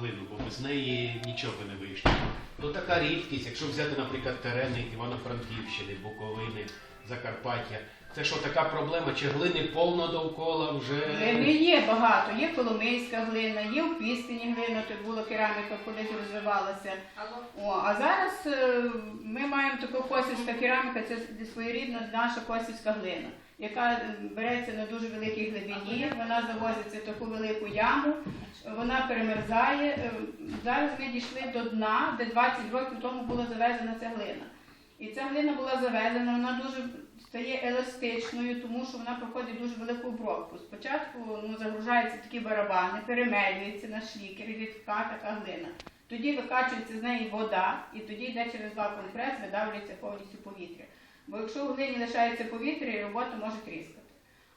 глину, бо без неї нічого не вийшло. Ну така рідкість, якщо взяти, наприклад, терени Івано-Франківщини, Буковини, Закарпаття. Це що, така проблема? Чи глини повно довкола вже? Глини є багато. Є коломийська глина, є в Піскині глина, тут була кераміка, колись розвивалася. О, а зараз е, ми маємо таку косівська кераміка, це своєрідна наша косівська глина, яка е, береться на дуже великій глибині, вона завозиться в таку велику яму, вона перемерзає. Е, Зараз ми дійшли до дна, де 20 років тому була завезена ця глина. І ця глина була завезена, вона дуже стає еластичною, тому що вона проходить дуже велику обробку. Спочатку ну, загружаються такі барабани, перемелюється на шлікер, рідка така глина. Тоді викачується з неї вода, і тоді йде через вакуум-прес, видавлюється повністю повітря. Бо якщо в глині лишається повітря, робота може тріскати.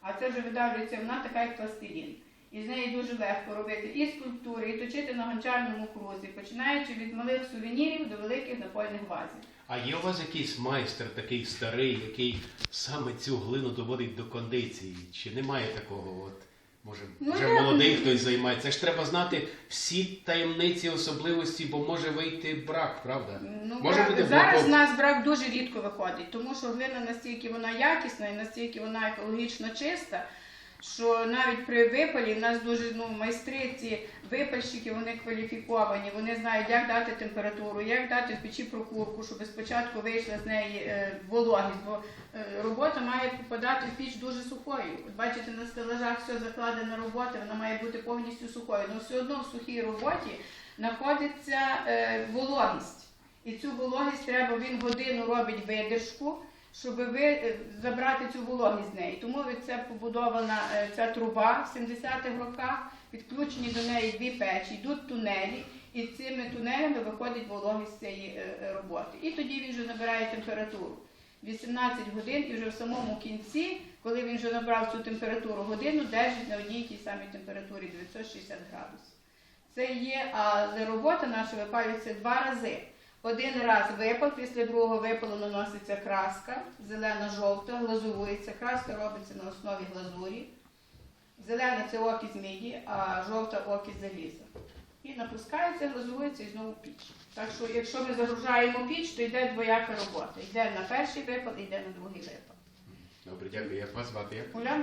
А це вже видавлюється вона така, як пластилін. І з неї дуже легко робити і скульптури, і точити на гончарному крузі, починаючи від малих сувенірів до великих напольних вазів. А є у вас якийсь майстер такий старий, який саме цю глину доводить до кондиції? Чи немає такого? От, може, Ну, вже я- молодий хтось займається. Це ж треба знати всі таємниці, особливості, бо може вийти брак, правда? Ну, може брак- бути зараз у нас брак дуже рідко виходить, тому що глина настільки вона якісна і настільки вона екологічно чиста, що навіть при випалі в нас дуже ну, майстри, ці випальщики, вони кваліфіковані, вони знають, як дати температуру, як дати в печі прокурку, щоб спочатку вийшла з неї е, вологість, бо е, робота має попадати в піч дуже сухою. От бачите, на стелажах все закладена робота, вона має бути повністю сухою. Але все одно в сухій роботі знаходиться е, вологість. І цю вологість треба, він годину робить видержку, щоб ви, е, забрати цю вологість з неї. Тому це побудована е, ця труба в 70-х роках, підключені до неї дві печі, йдуть тунелі, і цими тунелями виходить вологість цієї е, роботи. І тоді він вже набирає температуру. 18 годин і вже в самому кінці, коли він вже набрав цю температуру годину, держить на одній тій самій температурі 960 градусів. Це є, але робота наша випалюється два рази. Один раз випал, після другого випалу наноситься краска, зелена-жовта, глазурується. Краска робиться на основі глазурі. Зелена це окись міді, а жовта окись заліза. І напускається, глазурується і знову піч. Так що, якщо ми загружаємо піч, то йде двояка робота. Йде на перший випал, йде на другий випал. Добре, дякую. Як вас звати?